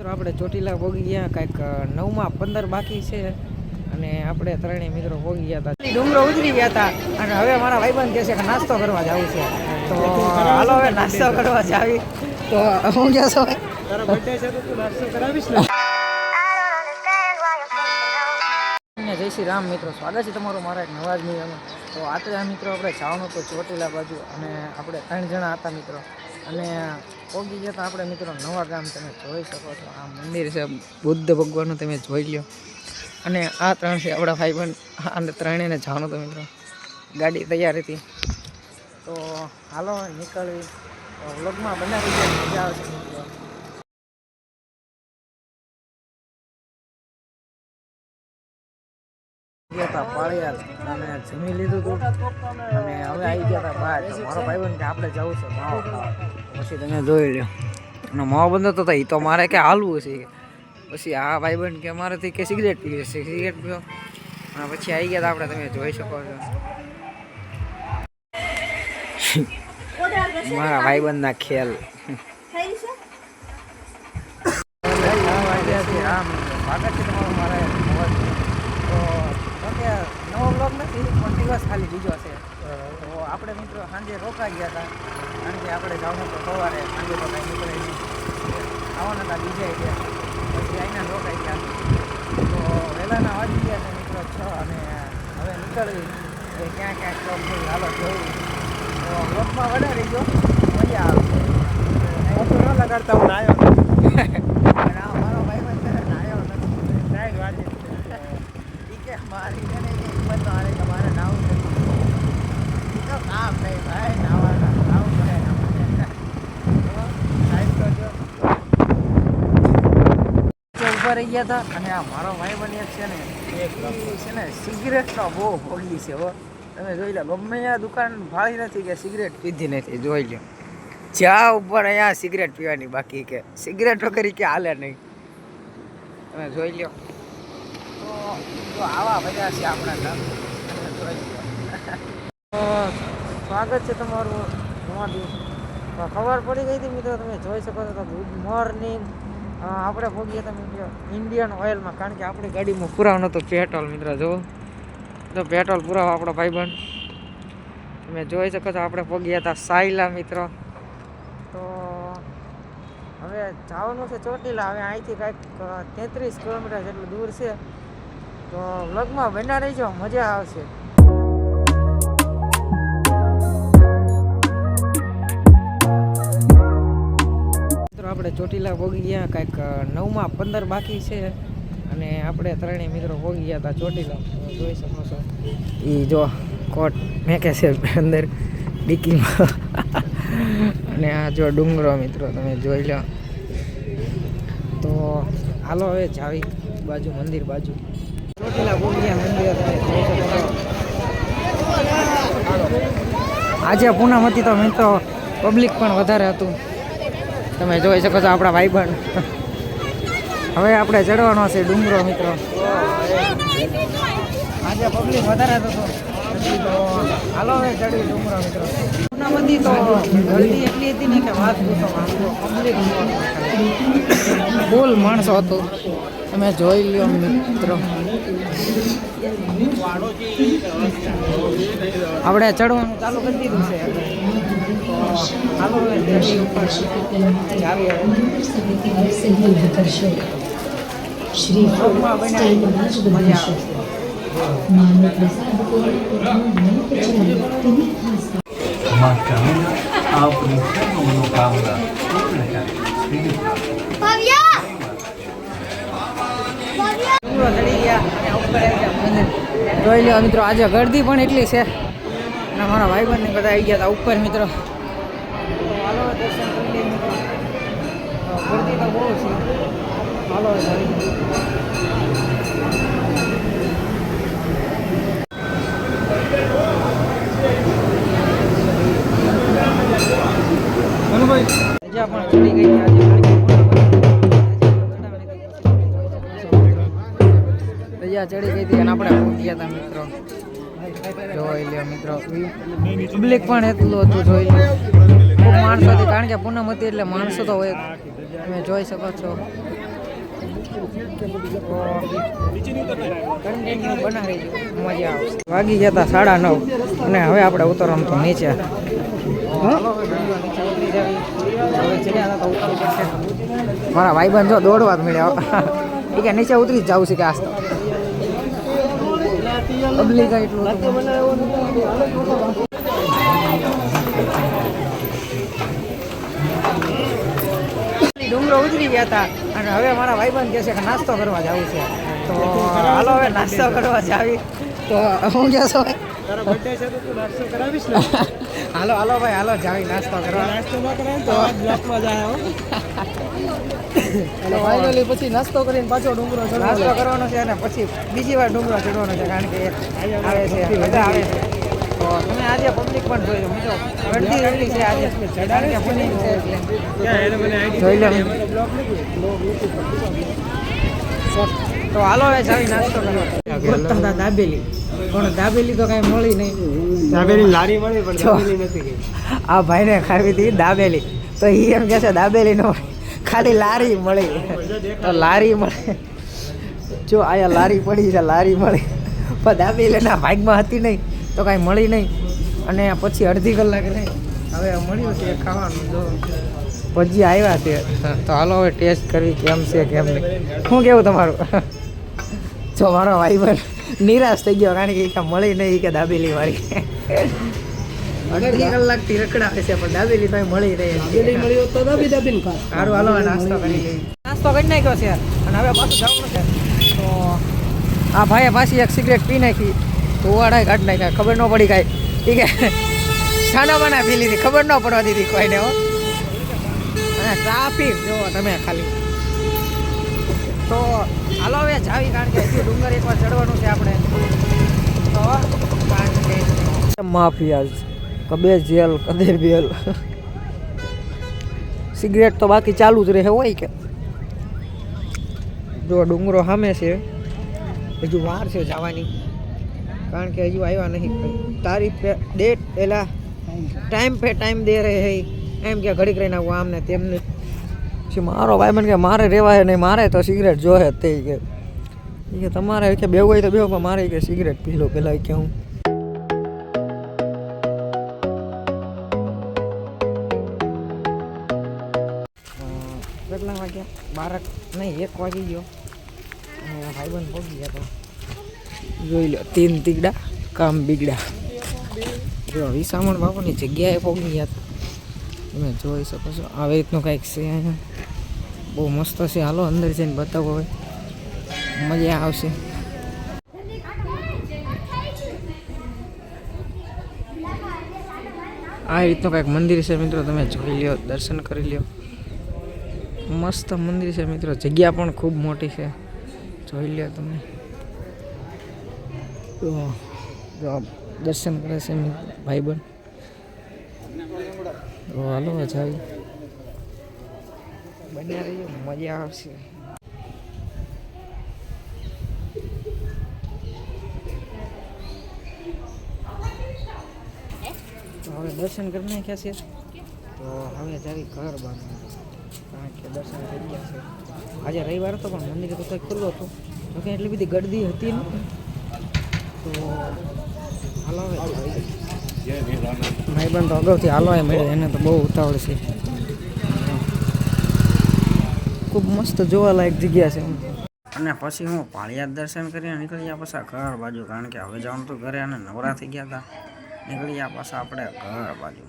મિત્રો આપણે ચોટીલા ભોગી ગયા કાંઈક નવમાં પંદર બાકી છે અને આપણે ત્રણેય મિત્રો ભોગી ગયા હતા. ડુંગરો ઉતરી ગયા હતા અને હવે મારા ભાઈબંધ કહે છે કે નાસ્તો કરવા જવું છે. તો હાલો હવે નાસ્તો કરવા જાવી. તો હું છો? તારા બર્થડે છે તો તું નાસ્તો કરાવીશ ને? જય શ્રી રામ મિત્રો સ્વાગત છે તમારું મારા એક નવા જ નિયમમાં તો આ મિત્રો આપણે જવાનું તો ચોટીલા બાજુ અને આપણે ત્રણ જણા હતા મિત્રો. અને પોગી જતા આપણે મિત્રો નવા ગામ તમે જોઈ શકો છો. આ મંદિર છે, બુદ્ધ ભગવાનનું તમે જોઈ લ્યો. અને આ ત્રણ છે આપણા ભાઈ પણ અને ત્રણેયને જાણો તો મિત્રો. ગાડી તૈયાર હતી. તો હાલો નીકળવી વ્લોગમાં બનાવી મજા આવશે. ગયા હતા અને જમી લીધું હતું અને હવે આવી ગયા હતા બહાર મારો ભાઈ કે આપણે જવું છે માવો ખાવા. પછી તમે જોઈ લો અને માવો બંધ હતો તો એ તો મારે કે હાલવું છે પછી આ ભાઈબંધ કે મારાથી કે સિગરેટ પીવે છે. સિગરેટ પીવો. અને પછી આવી ગયા હતા આપણે. તમે જોઈ શકો છો. મારા ભાઈબંધના ખેલ. રામ સ્વાગત છે તમારું મારા. તો ઓકે નવો બ્લોગ નથી, પણ દિવસ ખાલી બીજો છે. તો આપણે મિત્રો સાંજે રોકાઈ ગયા હતા. કારણ કે આપણે જવાનું તો સવારે, સાંજે તો કાંઈ નીકળે નહીં. આવવાના હતા બીજા ગયા. પછી આવીને રોકાઈ ગયા. તો વહેલાના વાગી ગયા છે મિત્રો છ અને હવે નીકળવી. એ ક્યાં ક્યાં સ્ટોપ થઈ હાલો જોયું તો બ્લોગમાં વધારી ગયો મજા ન લગાડતા હું આવ્યો અને આ મારો ભાઈબંધ છે ને નાયો નથી નાઈટ વાગે ઈ કે મારી છે ને એક બંધ આને કે મારે નાવું છે ઈ તો કામ નહીં ભાઈ નાવાના નાવું પડે નાવું સાહેબ તો જો નીચે રહી ગયા હતા અને આ મારો ભાઈ બની છે ને છે ને સિગરેટનો બહુ ભોગી છે હો. તમે જોઈ લો, ગમે અહીંયા દુકાન ભાળી નથી કે સિગરેટ પીધી નથી, જોઈ લો. જ્યાં ઉપર અહીંયા સિગરેટ પીવાની બાકી કે સિગરેટ વગર કે હાલે નહીં. તમે જોઈ લો. તો આવા બધા છે આપણા તો, સ્વાગત છે તમારું. તમારું ખબર પડી ગઈ હતી મિત્રો, તમે જોઈ શકો છો તો ગુડ મોર્નિંગ આપણે ભોગીએ તો મિત્રો ઇન્ડિયન ઓઇલમાં કારણ કે આપણી ગાડીમાં પુરાવ નહોતું પેટ્રોલ મિત્રો જો તો પેટ્રોલ પુરાવો આપણો ભાઈબંધ. તમે જોઈ શકો છો, આપણે પહોંચ્યા હતા સાયલા, મિત્રો. તો હવે જવાનું છે ચોટીલા, હવે અહીંથી કાંઈક તેત્રીસ કિલોમીટર જેટલું દૂર છે. તો વ્લોગમાં બના રહીજો, મજા આવશે. ચોટીલા ભોગી ગયા, કાંઈક નવમાં પંદર બાકી છે. અને આપણે ત્રણેય મિત્રો ભોગી ગયા હતા ચોટીલા. જોઈ શકો છો. એ જો કોટ મેકે છે અંદર ડિક્કીમાં. અને આ જો ડુંગરો મિત્રો તમે જોઈ લો. તો હાલો હવે જાવી બાજુ, મંદિર બાજુ. ચોટીલા ભોગિયા મંદિર. આજે પૂનમ હતી તો પબ્લિક પણ વધારે હતું. તમે જોઈ શકો છો આપણા ભાઈબંધ. હવે આપણે ચડવાનો છે ડુંગરો મિત્રો. આજે પબ્લિક વધારે હતો હાલો હવે ચડી ડુંગરો મિત્રો. હતી તો ગરદી એટલી હતી ને કે વાત પૂછો પબ્લિક ફૂલ માણસો હતું. તમે જોઈ લ્યો મિત્રો. આપણે ચડવાનું ચાલુ કરી દીધું છે. શ્રી મનોકામના પૂર્ણ કરે ગયા અને ઉપર આવી ગયા મંદિર. જોઈ લેવા મિત્રો, આજે ગરદી પણ એટલી છે. અને મારા ભાઈબંધ ને બધા આવી ગયા હતા ઉપર, મિત્રો. હાલો તો બહુ છે. હાલો જઈએ. રજા પણ ચડી ગઈ ચડી ગઈ હતી અને આપણે પહોંચ્યા હતા મિત્રો. જોઈ લ્યો મિત્રો. પબ્લિક પણ એટલું હતું, જોઈ લ્યો. ખૂબ માણસો હતી, કારણ કે પૂનમ હતી એટલે માણસો તો હોય તમે જોઈ શકો છો. મજા આવશે. વાગી ગયા હતા સાડા નવ અને હવે આપણે ઉતરવાનું તો નીચે. મારા ભાઈબંધ જો દોડવા જ મળ્યા. એ કે નીચે ઉતરી જ જવું છે કે આસ્તો એટલું ડુંગરો ઉતરી ગયા હતા. અને હવે મારા ભાઈબંધ કહે છે કે નાસ્તો કરવા જવું છે. તો હાલો હવે નાસ્તો કરવા જાવી. તો હું કહેશો તારો છે તો તું નાસ્તો કરાવીશ ને? હાલો હાલો ભાઈ હાલો જાવી નાસ્તો કરવા. નાસ્તો ન કરે તો બ્લોકમાં જાય હો. અને ફાઇનલી પછી નાસ્તો કરીને પાછો ડુંગરો નાસ્તો કરવાનો છે અને પછી બીજી વાર ડુંગરો ચડવાનો છે કારણ કે આવે છે મજા આવે છે. તો તમે આજે પબ્લિક પણ જોઈ લો મિત્રો. અડધી અડધી છે આજે. કારણ કે પૂનમ છે એટલે. જોઈ લો. તો હાલો હવે જાવી નાસ્તો કરવા ગોતતા દાબેલી. પણ દાબેલી તો કાંઈ મળી નહીં. દાબેલી લારી મળી પણ દાબેલી નથી આ ભાઈને ખાવી હતી દાબેલી. તો એ એમ કહે છે દાબેલી નો ખાલી લારી મળી. તો લારી મળે. જો આયા લારી પડી છે લારી મળી. પણ દાબેલીના ભાગમાં હતી નહીં તો કાંઈ મળી નહીં. અને પછી અડધી કલાક નહીં હવે મળ્યું છે ખાવાનું જો. ભજી આવ્યા છે. તો હાલો હવે ટેસ્ટ કરવી કેમ છે કેમ નહીં. શું કેવું તમારું? જો મારો ભાઈબંધ નિરાશ થઈ ગયો કારણ કે મળી નહીં કે દાબેલી વાળી. અડધી રખડાવે છે પણ દાબેલી તો મળી રહી. મળી તો દાબી દાબીને ખા સારું હાલો નાસ્તો કરી લઈએ. નાસ્તો કરી નાખ્યો છે. અને હવે પાછું જવાનું છે. તો આ ભાઈએ પાછી એક સિગરેટ પી નાખી. તો વાળાએ કાઢી નાખ્યા. ખબર ન પડી કાંઈ. ઠીક છે સાના બાના પી લીધી ખબર ન પડવા દીધી કોઈને હો. અને ટ્રાફિક જો તમે ખાલી. તો હાલો હવે જાવી કારણ કે હજી ડુંગર એકવાર ચડવાનું છે આપણે. તો કારણ કે માફિયા કબે જેલ કદે બેલ. સિગરેટ તો બાકી ચાલુ જ રહે હોય કે? જો ડુંગરો સામે છે હજુ વાર છે જવાની. કારણ કે હજુ આવ્યા નહીં. તારીખ પે ડેટ પહેલાં ટાઈમ પે ટાઈમ દે રહે એમ કે ઘડીક રહીને આવું આમને તેમને પછી મારો ભાઈ મને કે મારે રહેવાય નહીં, મારે તો સિગરેટ જોહે તે કે. એ કે તમારે કે બેવું હોય તો બેવું, પણ મારે કે સિગરેટ પી લો પહેલાં કે હું. કેટલા વાગ્યા? બારક, નહીં, એક વાગી ગયો. ભાઈબંધ પહોંચી ગયા તો. જોઈ લો, તીન તીગડા, કામ બીગડા. જો, વિસામણ બાપુની જગ્યાએ પહોંચી ગયા હતા તમે જોઈ શકો છો. આવી રીતનું કંઈક છે અહીંયા. બહુ મસ્ત છે. હાલો, અંદર જઈને બતાવો હવે. મજા આવશે. આ રીતનું કંઈક મંદિર છે મિત્રો. તમે જોઈ લ્યો, દર્શન કરી લ્યો. મસ્ત મંદિર છે મિત્રો. જગ્યા પણ ખૂબ મોટી છે. જોઈ લ્યો તમે. દર્શન કરે છે ભાઈબંધ. હાલો જાવી બન્યા રહીએ, મજા આવશે. તો હવે દર્શન કરી નાખ્યા છે? તો હવે જાવી ઘર બાંધવાનું કારણ કે દર્શન થઈ ગયા છે. આજે રવિવાર હતો, પણ મંદિર તો કંઈક ખુલ્લું હતું. જોકે એટલી બધી ગરદી હતી નહીં તો હાલો, હવે ભાઈબંધ તો અગાઉથી હાલો એ મળે એને તો બહુ ઉતાવળ છે. ખૂબ મસ્ત જોવાલાયક જગ્યા છે અને પછી હું પાળિયાદ દર્શન કરીને નીકળી ગયા પાછા ઘર બાજુ, કારણ કે હવે જવાનું તો ઘરે અને નવરા થઈ ગયા હતા. નીકળી ગયા પાછા આપણે ઘર બાજુ.